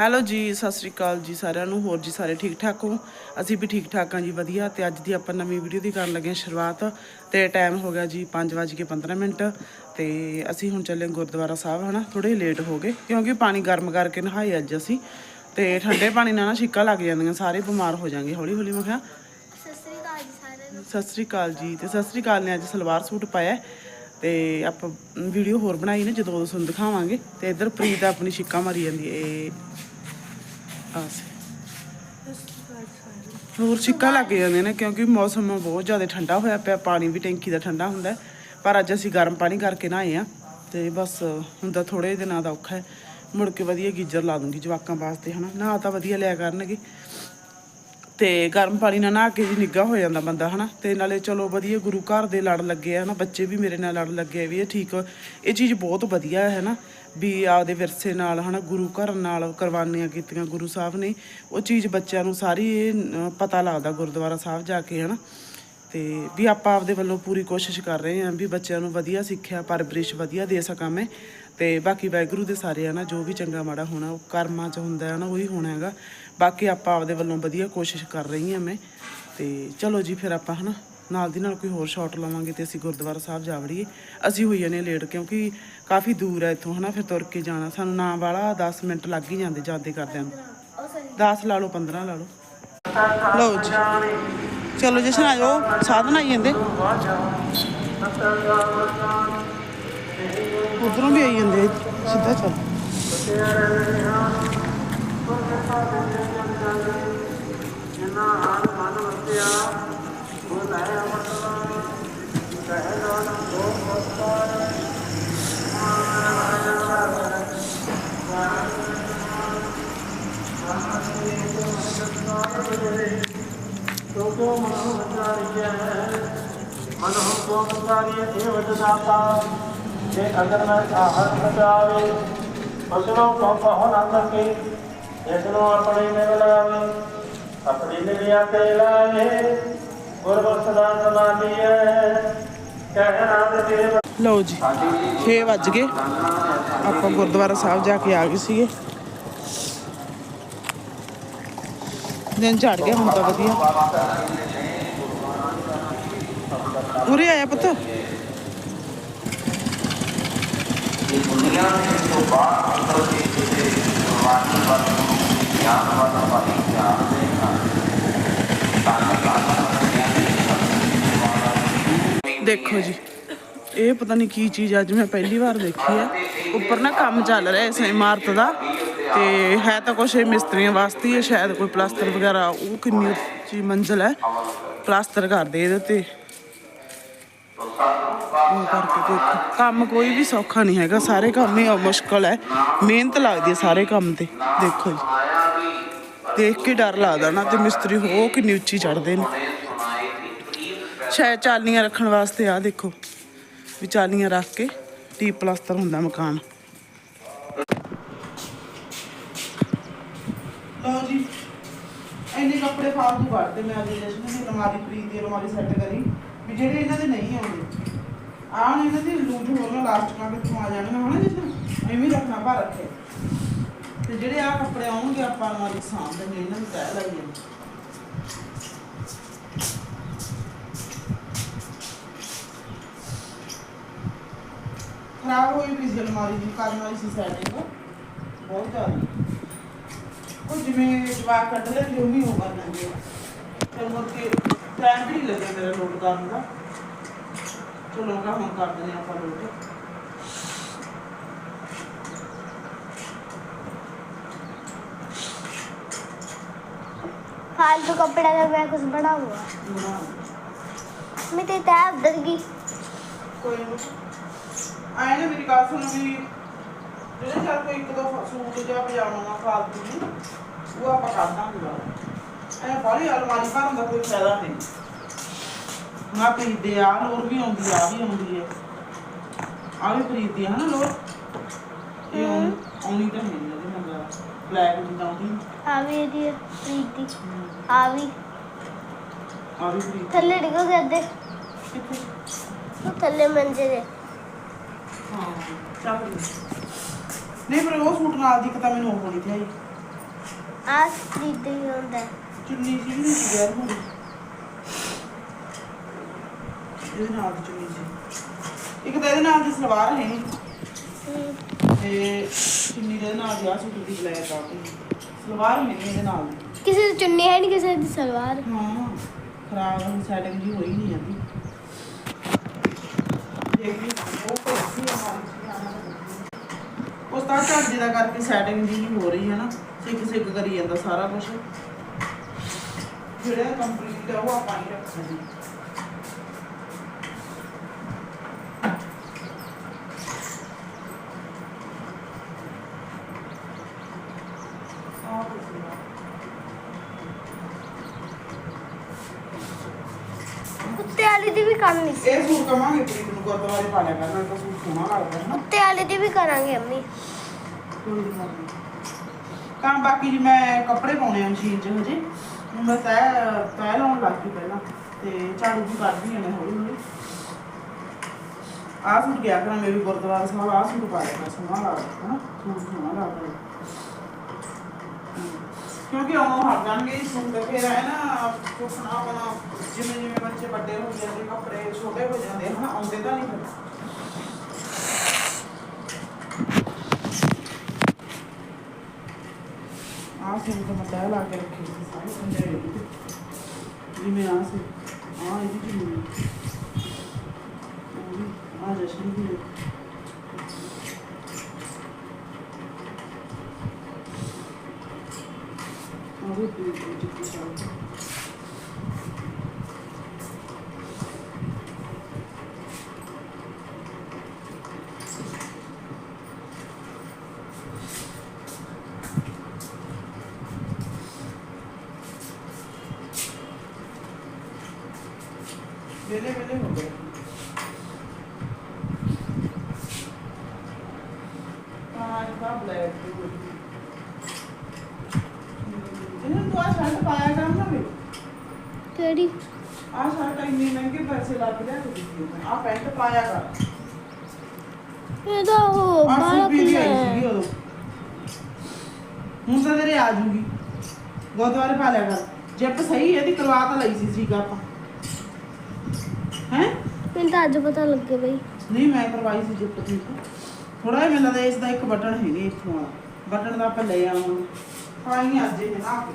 Hello ਜੀ ਸਤਿ ਸ੍ਰੀ ਅਕਾਲ ਜੀ ਸਾਰਿਆਂ ਨੂੰ ਹੋਰ ਜੀ ਸਾਰੇ ਠੀਕ ਠਾਕ ਹੋ? ਅਸੀਂ ਵੀ ਠੀਕ ਠਾਕ ਹਾਂ ਜੀ ਵਧੀਆ। ਤੇ ਅੱਜ ਦੀ ਆਪਾਂ ਨਵੀਂ ਵੀਡੀਓ ਦੀ ਕਰਨ ਲੱਗੇ ਹਾਂ ਸ਼ੁਰੂਆਤ। ਤੇ ਟਾਈਮ ਹੋ ਗਿਆ ਜੀ 5:15 ਮਿੰਟ। ਤੇ ਅਸੀਂ ਹੁਣ ਚੱਲੇ ਗੁਰਦੁਆਰਾ ਸਾਹਿਬ ਹਨਾ? ਥੋੜੇ ਲੇਟ ਹੋ ਗਏ ਕਿਉਂਕਿ ਪਾਣੀ ਗਰਮ ਕਰਕੇ ਨਹਾਏ ਅੱਜ ਅਸੀਂ। ਤੇ ਠੰਡੇ ਪਾਣੀ ਨਾਲ ਨਾ ਛਿੱਕਾ ਲੱਗ ਜਾਂਦੀਆਂ ਸਾਰੇ ਬਿਮਾਰ ਹੋ ਜਾਣਗੇ ਹੌਲੀ ਹੌਲੀ ਮੈਂ ਕਿਹਾ। ਸਤਿ ਸ੍ਰੀ ਅਕਾਲ ਜੀ ਤੇ ਸਤਿ ਸ੍ਰੀ ਅਕਾਲ ਨੇ ਅੱਜ ਸਲਵਾਰ ਸੂਟ ਪਾਇਆ। ਤੇ ਆਪਾਂ ਵੀਡੀਓ ਹੋਰ ਬਣਾਈ ਨੇ ਜਦੋਂ ਤੁਹਾਨੂੰ ਦਿਖਾਵਾਂਗੇ। ਤੇ ਇੱਧਰ ਪ੍ਰੀਤ ਆਪਣੀ ਛਿੱਕਾ ਮਾਰੀ ਜਾਂਦੀ ਇਹ ਆਸ ਹੋਰ ਛਿੱਕਾ ਲੱਗ ਜਾਂਦੇ ਨੇ ਕਿਉਂਕਿ ਮੌਸਮ ਬਹੁਤ ਜ਼ਿਆਦਾ ਠੰਡਾ ਹੋਇਆ ਪਿਆ, ਪਾਣੀ ਵੀ ਟੈਂਕੀ ਦਾ ਠੰਡਾ ਹੁੰਦਾ ਪਰ ਅੱਜ ਅਸੀਂ ਗਰਮ ਪਾਣੀ ਕਰਕੇ ਨਹਾਏ ਆ ਤੇ ਬਸ ਹੁੰਦਾ ਥੋੜੇ ਦਿਨਾਂ ਦਾ ਔਖਾ ਹੈ। ਮੁੜ ਕੇ ਵਧੀਆ ਗੀਜ਼ਰ ਲਾ ਦੂੰਗੀ ਜਵਾਕਾਂ ਵਾਸਤੇ, ਹਨਾ। ਨਹਾ ਤਾਂ ਵਧੀਆ ਲਿਆ ਕਰਨਗੇ। ਤੇ ਗਰਮ ਪਾਣੀ ਨਾਲ ਨਹਾ ਕੇ ਜੀ ਨਿੱਘਾ ਹੋ ਜਾਂਦਾ ਬੰਦਾ, ਹਨਾ। ਤੇ ਨਾਲੇ ਚਲੋ ਵਧੀਆ ਗੁਰੂ ਘਰ ਦੇ ਲੜ ਲੱਗੇ ਆ, ਹਨਾ। ਬੱਚੇ ਵੀ ਮੇਰੇ ਨਾਲ ਲੜ ਲੱਗੇ ਆ ਵੀ ਇਹ ਠੀਕ, ਇਹ ਚੀਜ਼ ਬਹੁਤ ਵਧੀਆ ਹੈ ਨਾ ਵੀ ਆਪਦੇ ਵਿਰਸੇ ਨਾਲ, ਹਨਾ, ਗੁਰੂ ਘਰ ਨਾਲ ਕੁਰਬਾਨੀਆਂ ਕੀਤੀਆਂ ਗੁਰੂ ਸਾਹਿਬ ਨੇ। ਉਹ ਚੀਜ਼ ਬੱਚਿਆਂ ਨੂੰ ਸਾਰੀ ਪਤਾ ਲੱਗਦਾ ਗੁਰਦੁਆਰਾ ਸਾਹਿਬ ਜਾ ਕੇ, ਹਨਾ। ਤੇ ਵੀ ਆਪਾਂ ਆਪਦੇ ਵੱਲੋਂ ਪੂਰੀ ਕੋਸ਼ਿਸ਼ ਕਰ ਰਹੇ ਹਾਂ ਵੀ ਬੱਚਿਆਂ ਨੂੰ ਵਧੀਆ ਸਿੱਖਿਆ, ਪਰਵਰਿਸ਼ ਵਧੀਆ ਦੇ ਸਕਾਂ ਮੈਂ। ਤੇ ਬਾਕੀ ਵਾਹਿਗੁਰੂ ਦੇ ਸਾਰੇ ਆ ਨਾ ਜੋ ਵੀ ਚੰਗਾ ਮਾੜਾ ਹੋਣਾ, ਉਹ ਕਰਮਾਂ 'ਚ ਹੁੰਦਾ ਹੈ ਨਾ ਉਹੀ ਹੋਣਾ ਹੈਗਾ। ਬਾਕੀ ਆਪਾਂ ਆਪਦੇ ਵੱਲੋਂ ਵਧੀਆ ਕੋਸ਼ਿਸ਼ ਕਰ ਰਹੀ ਹਾਂ ਮੈਂ। ਤੇ ਚਲੋ ਜੀ, ਫਿਰ ਆਪਾਂ, ਹਨਾ ਨਾਲ ਦੀ ਨਾਲ ਕੋਈ ਹੋਰ ਸ਼ਾਟ ਲਵਾਂਗੇ ਤੇ ਅਸੀਂ ਗੁਰਦੁਆਰਾ ਸਾਹਿਬ ਜਾ ਵੜੀਏ। ਅਸੀਂ ਹੋਈ ਜਾਂਦੇ ਹਾਂ ਲੇਟ ਕਿਉਂਕਿ ਕਾਫੀ ਦੂਰ ਹੈ ਇੱਥੋਂ, ਹਨਾ, ਫਿਰ ਤੁਰ ਕੇ ਜਾਣਾ। ਸਾਨੂੰ ਨਾ ਵਾਲਾ 10 ਮਿੰਟ ਲੱਗ ਹੀ ਜਾਂਦੇ ਜਾਂਦੇ ਕਰਦਿਆਂ ਨੂੰ। ਉਹ 10 ਲਾ ਲਓ 15 ਲਾ ਲਓ। ਲਓ ਜੀ। ਚਲੋ ਜਸ਼ਨ ਆ ਜਾਓ, ਸਾਧਨ ਆਈ ਜਾਂਦੇ। ਉਧਰੋਂ ਵੀ ਆਈ ਜਾਂਦੇ ਸਿੱਧਾ ਚੱਲ। ਸੋਕੋ ਮਨੋ ਵਿਚਾਰੀਐ ਮਨੋ ਜੇ ਅਗਰ ਮੈਂ ਆਹਰ ਬਚਾਵੇ। ਉਸਨੂੰ ਕੋ ਕਹੋ ਨਾ ਸਕੇ ਇਸ ਆਪਣੇ ਨੇ ਲਾਵੇ ਆਪਣੀ ਨਿਰਿਆ ਤੇ ਲਾਏ। ਲਓ ਜੀ 6 ਵੱਜ ਗਏ। ਆਪਾਂ ਗੁਰਦੁਆਰਾ ਸਾਹਿਬ ਜਾ ਕੇ ਆ ਗਏ ਸੀਗੇ। ਦਿਨ ਝੜ ਗਿਆ ਹੁਣ ਤਾਂ ਵਧੀਆ। ਉਰੇ ਆਇਆ ਪੁੱਤ। ਦੇਖੋ ਜੀ। ਇਹ ਪਤਾ ਨਹੀਂ ਕੀ ਚੀਜ਼ ਅੱਜ ਮੈਂ ਪਹਿਲੀ ਵਾਰ ਦੇਖੀ ਹੈ ਉੱਪਰ ਨਾ ਕੰਮ ਚੱਲ ਰਿਹਾ ਇਸ ਇਮਾਰਤ ਦਾ ਤੇ ਹੈ ਤਾਂ ਕੁਛ ਇਹ ਮਿਸਤਰੀਆਂ ਵਾਸਤੇ ਹੀ ਹੈ ਸ਼ਾਇਦ ਕੋਈ ਪਲਾਸਟਰ ਵਗੈਰਾ, ਉਹ ਕਿੰਨੀ ਉੱਚੀ ਮੰਜ਼ਲ ਹੈ। ਪਲਾਸਟਰ ਕਰਦੇ ਇਹਦੇ ਤੇ ਉਹ ਕਰਕੇ ਦੇਖੋ। ਕੰਮ ਕੋਈ ਵੀ ਸੌਖਾ ਨਹੀਂ ਹੈਗਾ, ਸਾਰੇ ਕੰਮ ਹੀ ਮੁਸ਼ਕਲ ਹੈ। ਮਿਹਨਤ ਲੱਗਦੀ ਹੈ ਸਾਰੇ ਕੰਮ ਤੇ। ਦੇਖੋ ਜੀ। ਦੇਖ ਕੇ ਡਰ ਲੱਗਦਾ ਨਾ ਤੇ ਮਿਸਤਰੀ ਹੋ ਕਿੰਨੀ ਉੱਚੀ ਚੜਦੇ ਨੇ। ਸ਼ਾਇਦ ਚਾਲੀਆਂ ਰੱਖਣ ਵਾਸਤੇ ਆ ਦੇਖੋ, ਵੀ ਚਾਲੀਆਂ ਰੱਖ ਕੇ ਟੀ ਪਲਾਸਟਰ ਹੁੰਦਾ ਮਕਾਨ। ਲਓ ਜੀ, ਇੰਨੇ ਕੱਪੜੇ ਫਾਲਤੂ ਕੱਢਦੇ ਮੈਂ ਅੱਜ ਜਸ਼ਨ ਦੀ ਅਲਮਾਰੀ ਪ੍ਰੀਤ ਦੀ ਅਲਮਾਰੀ ਸੈੱਟ ਕਰੀ, ਵੀ ਜਿਹੜੇ ਇਹਨਾਂ ਦੇ ਨਹੀਂ ਆਉਂਦੇ, ਆਹ ਹੁਣ ਇਹਨਾਂ ਦੀ ਲੂਟ ਹੋਰ ਨਾ ਲਾਸਟ ਕਾਂਡ ਤੋਂ ਆ ਜਾਣਗੇ, ਹਨਾ ਜਸ਼ਨ? ਐਵੇਂ ਹੀ ਰੱਖਣਾ ਭਰ ਰੱਖੇ। ਤੇ ਜਿਹੜੇ ਆ ਕੱਪੜੇ ਆਉਣਗੇ ਆਪਾਂ ਅਲਮਾਰੀ ਸਾਂਭ ਦੇਣੇ ਇਹਨਾਂ ਨੂੰ ਤੈਅ ਲਾਈਏ। खराब हुई भी अलमारी की काजमारी सी साइड को बहुत ज़्यादा कुछ में जवाब कर ले जो भी होगा ना ये फिर मुझे टाइम भी लगे मेरा लोड करने का। चलो का हम कर देने आप लोड तो। कपड़ा लग रहा है कुछ बड़ा हुआ। मैं तो तैयार डर गई। कोई नहीं। ਆਏ ਨਾ ਮੇਰੀ ਗੱਲ ਸੁਣ ਵੀ ਜਿਹੜੇ ਚੱਲ ਕੋਈ ਇੱਕ ਦੋ ਸੂਟ ਜਾਂ ਪਜਾਮਾ ਫਾਲਤੂ ਜੀ ਉਹ ਆਪਾਂ ਕਰ ਦਾਂਗੇ ਐ ਬਾਹਲੀ ਅਲਮਾਰੀ ਭਰਨ ਦਾ ਕੋਈ ਫਾਇਦਾ ਨਹੀਂ। ਮਾ ਖਰੀਦੇ ਆ ਲੋਰ ਵੀ ਆਉਂਦੀ ਆ ਵੀ ਆਉਂਦੀ ਹੈ ਆ ਵੀ ਖਰੀਦੀ ਹੈ ਨਾ ਲੋਰ ਇਹ ਆਉਣੀ ਤਾਂ ਨਹੀਂ ਨਾ ਮੰਗਾ ਬਲੈਕ ਜਿੱਦਾਂ ਆਉਂਦੀ ਆ ਵੀ ਇਹਦੀ ਖਰੀਦੀ। ਆ ਵੀ। ਆ ਵੀ ਖਰੀਦੀ। ਥੱਲੇ ਡਿੱਗੋ ਕਰਦੇ ਥੱਲੇ ਮੰਜੇ ਦੇ ਹਾਂ ਚੱਲ ਨਹੀਂ ਪਰ ਉਹ ਸੂਟ ਨਾਲ ਦੀ ਇੱਕ ਤਾਂ ਮੈਨੂੰ ਉਹ ਹੋਣੀ ਚਾਹੀਦੀ। ਆ ਖਰੀਦੇ ਹੁੰਦਾ। ਚੁੰਨੀ ਸੀ ਵੀ ਨਹੀਂ ਯਾਰ ਹੁਣ। ਇਹਦੇ ਨਾਲ ਦੀ ਚੁੰਨੀ ਸੀ। ਇੱਕ ਤਾਂ ਇਹਦੇ ਨਾਲ ਦੀ ਸਲਵਾਰ ਹੈ ਹਮ, ਤੇ ਚੁੰਨੀ ਦੇ ਨਾਲ ਦੀ ਆ ਸੂਟ ਦੀ ਬਲੈਕ ਆ ਤੇ ਸਲਵਾਰ ਨਹੀਂ ਇਹਦੇ ਨਾਲ ਦੀ। ਕਿਸੇ ਦੀ ਚੁੰਨੀ ਹੈ ਨਹੀਂ ਕਿਸੇ ਦੀ ਸਲਵਾਰ। ਹਾਂ ਖਰਾਬ ਹੋਈ ਸੈਟਿੰਗ ਜੀ ਹੋਈ ਨਹੀਂ ਆਂਦੀ ਦੇਖ ਲਈ ਉਹ ਪੈਸੀ ਉਸ ਤਾਂ ਝਾਂਜੇ ਦਾ ਕਰਕੇ ਸੈਟਿੰਗ ਨਹੀਂ ਹੋ ਰਹੀ ਹੈ ਨਾ ਸਿੱਕ ਸਿੱਕ ਕਰੀ ਜਾਂਦਾ ਸਾਰਾ ਕੁਝ ਜਿਹੜਾ ਕੰਪਲੀਟ ਆ ਉਹ ਆਪਾਂ ਹੀ ਰੱਖਣਾ ਜੀ। ਨਹੀਂ। ਕੁੱਤੇ ਵਾਲੀ ਦੀ ਵੀ ਕਰਨੀ ਸੀ। ਇਹ ਸੂਟ ਕਵਾਂਗੇ। ਪ੍ਰੀਤ ਨੂੰ ਗੁਰਦੁਆਰੇ ਪਾ ਲਿਆ ਕਰਨਾ ਤਾਂ ਸੂਟ ਸੋਹਣਾ ਲੱਗਦਾ ਹੈ ਨਾ ਕੁੱਤੇ ਵਾਲੀ ਦੀ ਵੀ ਕਰਾਂਗੇ ਅੰਮੀ ਕੋਈ ਨੀ ਕਰਨੀ। ਤਾਂ ਬਾਕੀ ਜੀ ਮੈਂ ਕੱਪੜੇ ਪਾਉਣੇ ਆ ਮਸ਼ੀਨ 'ਚ ਹਜੇ ਹੁਣ ਮੈਂ ਤੈ ਤੈ ਲਾਉਣ ਲੱਗ ਗਈ ਪਹਿਲਾਂ ਤੇ ਝਾੜੂ ਵੀ ਕਰਦੀ ਹਾਂ ਮੈਂ ਹੌਲੀ ਹੌਲੀ ਆਹ ਸੂਟ ਗਿਆ ਕਰਾਂ ਮੈਂ ਵੀ ਗੁਰਦੁਆਰਾ ਸਾਹਿਬ ਆਹ ਸੂਟ ਪਾ ਲਿਆ ਮੈਂ ਸੋਹਣਾ ਲੱਗਦਾ ਹਨਾ ਸੂਟ ਸੋਹਣਾ ਲੱਗਦਾ ਹੈ। ਹਮ। ਕਿਉਂਕਿ ਉਹ ਹਟ ਜਾਣਗੇ ਇਹ ਸੂਟ ਫੇਰ ਹੈ ਨਾ ਚੁੱਕਣਾ ਆਪਣਾ ਜਿਵੇਂ ਜਿਵੇਂ ਬੱਚੇ ਵੱਡੇ ਹੋ ਜਾਂਦੇ, ਕੱਪੜੇ ਛੋਟੇ ਹੋ ਜਾਂਦੇ ਹਨਾ ਆਉਂਦੇ ਤਾਂ ਨਹੀਂ ਫਿਰ ਆਹ ਸੂਟ ਤਾਂ ਮੈਂ ਤੈਅ ਲਾ ਕੇ ਰੱਖੇ ਸੀ, ਸਾਰੇ ਪੰਜੇ ਜਿਵੇਂ ਆਹ ਸੀ ਆਹ ਇਹਦੀ ਚੁੰਨੀ ਉਹ ਵੀ ਆਹ ਜਸ਼ਨ ਦੀ ਹੈ। ਆਹ ਵੀ ਦੂਜੀ ਚੁੰਨੀ ਸਾਰੀ ਵੇਲੇ ਵੇਲੇ ਹੋ ਗਏ ਬਲੈਕ ਤੂੰ ਆ ਸ਼ਰਟ ਪਾਇਆ ਕਰ ਨਾ ਵੇ। ਕਿਹੜੀ? ਆ ਸ਼ਰਟ ਇੰਨੇ ਮਹਿੰਗੇ ਪੈਸੇ ਲੱਗ ਲਿਆ ਤੂੰ ਦਿੱਤੀ ਆ ਪੈਂਟ ਪਾਇਆ ਕਰ। ਇਹਦਾ ਉਹ ਆ ਬਾਲਾ ਸੂਟ ਵੀ ਖੁੱਲਾ ਆਈ ਸੀਗੀ ਹੈ। ਹੁਣ ਤਾਂ ਤੇਰੇ ਆ ਜੂਗੀ। ਗੁਰਦੁਆਰੇ ਪਾ ਲਿਆ ਕਰ। ਜਿੱਪ ਸਹੀ ਇਹਦੀ ਕਰਵਾ ਤਾਂ ਲਈ ਸੀ ਸੀਗਾ ਆਪਾਂ। ਮੈਨੂੰ ਤਾਂ ਅੱਜ ਪਤਾ ਲੱਗੇ ਬਈ। ਨਹੀਂ ਮੈਂ ਕਰਵਾਈ ਸੀ ਜਿੱਪ ਠੀਕ। ਥੋੜਾ ਜਿਹਾ ਮੈਨੂੰ ਲੱਗਦਾ ਇਸ ਦਾ ਇੱਕ ਬਟਨ ਹੈ ਨਹੀਂ ਇੱਥੋਂ ਵਾਲਾ। ਬਟਨ ਦਾ ਆਪਾਂ ਲੈ ਆਵਾਂਗੇ। ਪਾਈ ਅੱਜ ਇਹ ਨਾ। ਕੇ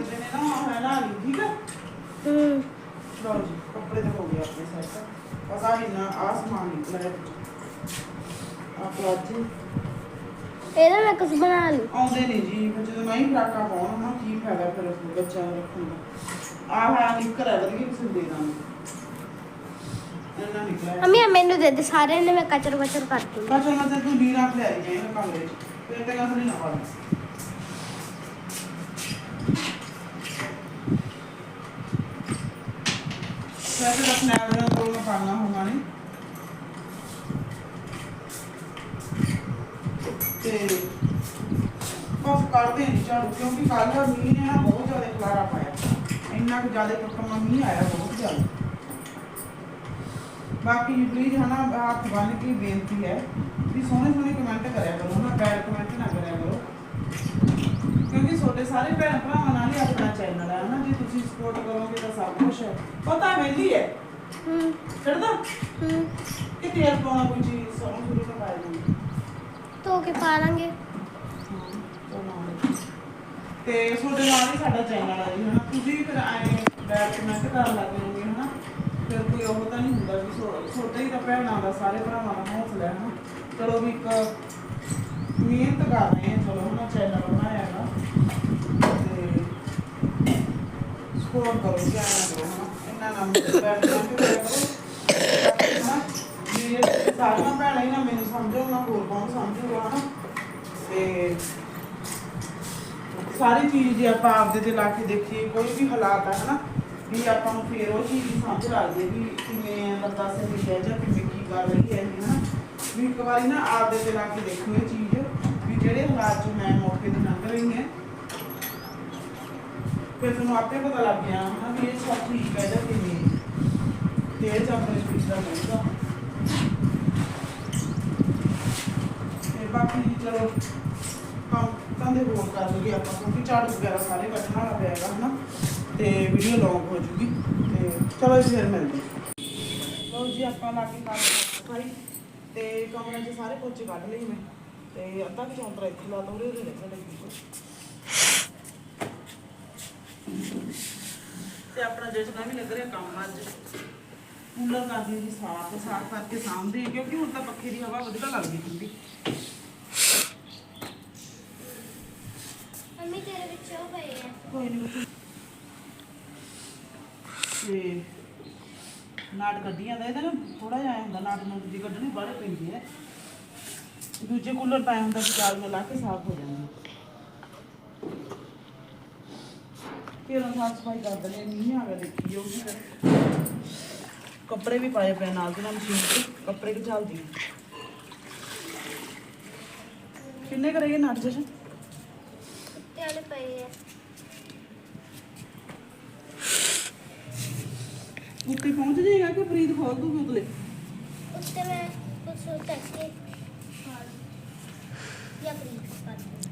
ਇਹਦੇ ਨੇ ਨਾ ਹੈ ਨਾ ਠੀਕ ਹੈ ਹੂੰ। ਲਓ ਜੀ ਕੱਪੜੇ ਤਾਂ ਹੋ ਗਏ ਆਪਣੇ ਸੈੱਟ ਬਸ ਆਹ ਹੀ ਨਾ ਆਹ ਸਮਾਨ ਨਿਕਲਿਆ ਇਹਦੇ ਵਿੱਚੋਂ। ਆਹ ਪਲਾਜੋ ਇਹਦਾ ਮੈਂ ਕੁਝ ਬਣਾ ਲਈ। ਆਉਂਦੇ ਨਹੀਂ ਜੀ ਫਿਰ ਜਦੋਂ ਮੈਂ ਹੀ ਫਰਾਕਾਂ ਪਾਉਣ ਨਾ ਕੀ ਫਾਇਦਾ ਫਿਰ ਨੂੰ ਰੱਖਣ ਦਾ। ਆਹ ਹੈ ਨਿੱਕਰ ਹੈ ਵਧੀਆ ਕਿਸੇ ਨੂੰ ਦੇ ਦਾਂਗੇ ਇਹਨਾਂ ਨਿਕਲਿਆ ਅੰਮੀ ਆਹ ਮੈਨੂੰ ਦੇ ਦੇ ਸਾਰਿਆਂ ਨੇ ਮੈਂ ਕਚਰ ਕਚਰ ਕਰ ਦੂੰਗੀ ਬਸ ਉਹਨਾਂ ਤੇ ਤੂੰ ਲੀਰਾ ਖਿਲਾਈ ਜਾਏਗਾ ਕਮਰੇ 'ਚ ਫਿਰ ਤੇ ਗੱਲ ਨਹੀਂ ਨਾ ਪੜਨਾ ਸੈਟ ਰੱਖਣਾ ਹੈ ਉਹਨਾਂ ਕੋਲ ਪਾਣਾ ਹੋਣਾ ਨਹੀਂ। ਤੇ ਬਸ ਕਰਦੇ ਨਹੀਂ ਝਾੜੂ ਕਿਉਂਕਿ ਕੱਲ ਮੀਂਹ ਨੇ ਨਾ ਬਹੁਤ ਜ਼ਿਆਦਾ ਖਲਾਰਾ ਪਾਇਆ। ਇੰਨਾ ਕੁ ਜ਼ਿਆਦਾ ਟੁੱਟਮਾ ਮੀਂਹ ਆਇਆ ਬਹੁਤ ਜ਼ਿਆਦਾ। ਬਾਕੀ ਪਲੀਜ਼ ਹਨਾ ਹੱਥ ਬੰਨ ਕੇ ਬੇਨਤੀ ਹੈ ਵੀ ਸੋਹਣੇ ਸੋਹਣੇ ਕਮੈਂਟ ਕਰਿਆ ਕਰੋ ਨਾ ਬੈਡ ਕਮੈਂਟ ਨਾ ਕਰਿਆ ਕਰੋ। ਕਿਉਂਕਿ ਤੁਹਾਡੇ ਸਾਰੇ ਭੈਣ ਭਰਾਵਾਂ ਨਾਲ ਹੀ ਆਪਣਾ ਚੈਨਲ ਹੈ ਹਨਾ ਜੇ ਤੁਸੀਂ ਸਪੋਰਟ ਕਰੋਗੇ ਤਾਂ ਸਭ ਕੁਝ ਹੈ। ਪਤਾ ਵੇਲੀ ਹੈ? ਹੂੰ। ਛੱਡਦਾ ਹੂੰ। ਕਿ ਤੇਲ ਪਾਉਣਾ ਕੋਈ ਚੀਜ਼ ਸੋਹਣੀ ਸੁਣੀ ਤਾਂ ਪਾਈ ਜਾਂਦੀ ਧੋ ਕੇ ਪਾ ਲਾਂਗੇ। ਤੇ ਤੁਹਾਡੇ ਨਾਲ ਹੀ ਸਾਡਾ ਚੈਨਲ ਹੈ ਜੀ। ਹਨਾ ਤੁਸੀਂ ਫਿਰ ਐ ਬੈਡ ਕਮੈਂਟ ਕਰਨ ਲੱਗ ਜਾਓਗੇ ਹਨਾ? ਫਿਰ ਕੋਈ ਉਹ ਤਾਂ ਨਹੀਂ ਹੁੰਦਾ ਵੀ ਸੋ- ਤੁਹਾਡਾ ਹੀ ਤਾਂ ਭੈਣਾਂ ਦਾ, ਸਾਰੇ ਭਰਾਵਾਂ ਦਾ ਹੌਸਲਾ ਹੈ ਹਨਾ ਚਲੋ ਵੀ ਇੱਕ ਮਿਹਨਤ ਕਰ ਰਹੇ ਹਾਂ, ਚਲੋ ਹਨਾ, ਚੈਨਲ ਬਣਾਇਆ ਹੈਗਾ। ਤੇ ਸਪੋਰਟ ਕਰੋ ਚੈਨਲ ਕਰੋ, ਹਨਾ? ਇਹਨਾਂ ਨਾਲ ਬੈਡ ਕਮੈਂਟ ਕਰਿਆ ਕਰੋ। ਹਨਾ? ਵੀ ਇਹ ਸਾਰੀਆਂ ਭੈਣਾਂ ਹੀ ਨਾ ਮੈਨੂੰ ਸਮਝੋ, ਨਾ ਹੋਰ ਕੌਣ ਸਮਝੂਗਾ, ਹਨਾ? ਤੇ ਸਾਰੀ ਚੀਜ਼ ਜੇ ਆਪਾਂ ਆਪਦੇ ਤੇ ਲਾ ਕੇ ਦੇਖੀਏ, ਕੋਈ ਵੀ ਹਾਲਾਤ ਹੈ ਹਨਾ, ਵੀ ਆਪਾਂ ਨੂੰ ਫੇਰ ਉਹ ਚੀਜ਼ ਸਮਝ ਲੱਗਦੀ ਵੀ ਕਿਵੇਂ ਬੰਦਾ ਸਹੀ ਹੈ ਜਾਂ ਕਿਵੇਂ ਕੀ ਕਰ ਰਹੀ ਹੈ, ਹਨਾ। ਵੀ ਇੱਕ ਵਾਰੀ ਨਾ ਆਪਦੇ ਤੇ ਲਾ ਕੇ ਦੇਖੋ ਇਹ ਚੀਜ਼, ਵੀ ਜਿਹੜੇ ਹਾਲਾਤ 'ਚ ਮੈਂ ਮੌਕੇ ਤੇ ਲੰਘ ਰਹੀ ਹਾਂ, ਫਿਰ ਤੁਹਾਨੂੰ ਆਪੇ ਪਤਾ ਲੱਗ ਗਿਆ ਹਨਾ ਵੀ ਇਹ ਸਭ ਠੀਕ ਹੈ ਜਾਂ ਕਿਵੇਂ ਤੇ ਇਹ 'ਚ ਆਪਣੇ ਸਪੀਚ ਦਾ ਹੋਊਗਾ ਤੇ ਬਾਕੀ ਚਲੋ, ਕੰਮ ਕੰਦੇ ਹੋਰ ਕਰ ਲਈਏ ਆਪਾਂ, ਕਿਉਂਕਿ ਝਾੜੂ ਵਗੈਰਾ ਸਾਰੇ ਕੱਢਣਾ ਵਾਲਾ ਹਨਾ? ਤੇ ਵੀਡੀਓ ਲੌਂਗ ਹੋ ਜੂਗੀ, ਤੇ ਚਲੋ ਜੀ ਫਿਰ ਮਿਲਦੇ ਲਓ ਜੀ, ਆਪਾਂ ਲਾ ਕੇ ਕਰ ਸਫ਼ਾਈ, ਤੇ ਕਮਰੇ 'ਚ ਸਾਰੇ ਪੋਚੇ ਕੱਢ ਲਈ ਮੈਂ, ਤੇ ਅੱਧਾ ਕਿ ਚੌਂਤਰਾ ਇੱਥੇ ਲਾ ਲਓ, ਉਹਦੇ ਰਹਿ ਸਾਡੇ ਤੇ ਆਪਣਾ ਜਸ਼ਨ ਵੀ ਲੱਗ ਰਿਹਾ ਕੰਮ ਅੱਜ, ਕੂਲਰ ਕਰਦੀ ਜੀ ਸਾਫ਼ ਸਾਫ਼ ਕਰਕੇ ਸਾਂਭਦੇ ਕਿਉਂਕਿ ਹੁਣ ਤਾਂ ਪੱਖੇ ਦੀ ਹਵਾ ਵਧੀਆ ਲੱਗਦੀ ਹੁੰਦੀ ਮੰਮੀ ਤੇਰੇ ਵਿੱਚ ਉਹ ਪਏ ਆ ਕੋਈ ਨਹੀਂ ਤੇ ਨਾੜ ਕੱਢੀਆਂ ਦਾ ਇਹਦਾ ਨਾ ਥੋੜਾ ਜਿਹਾ ਐਂ ਹੁੰਦਾ ਨਾੜ ਨੂੰ ਦੀ ਕੱਢਣੀ ਬਾਹਲੇ ਪੈਂਦੀ ਹੈ। ਦੂਜੇ ਕੂਲਰ ਪਾਇਆ ਹੁੰਦਾ ਕਿ ਚਾਲ ਮਿਲਾ ਕੇ ਸਾਫ਼ ਹੋ ਜਾਂਦੀ ਫਿਰ ਉਹ ਸਾਫ਼ ਸਫ਼ਾਈ ਕਰ ਦਿੰਦੇ ਨਹੀਂ ਆ ਗਿਆ ਦੇਖੀ ਜਾਊਗੀ ਫਿਰ। ਕੱਪੜੇ ਵੀ ਪਾਏ ਪਏ ਨਾਲ ਦੇ ਨਾਲ ਮਸ਼ੀਨ ਤੇ, ਕੱਪੜੇ ਵੀ ਚੱਲਦੀ ਕਿੰਨੇ ਕਰੇਗੇ ਨਾੜ ਜਸ਼ਨ? ਕੁੱਤੇ ਵਾਲੇ ਪਏ ਆ। ਉੱਤੇ ਪਹੁੰਚ ਜਾਏਗਾ ਕਿ ਪ੍ਰੀਤ ਖੋਲ ਦੂਗੀ ਉਤਲੇ ਉੱਤੇ ਮੈਂ ਕੁਝ ਕਰਕੇ ਹਾਂ ਜਾਂ ਪ੍ਰੀਤ ਕਰ ਦੂੰ।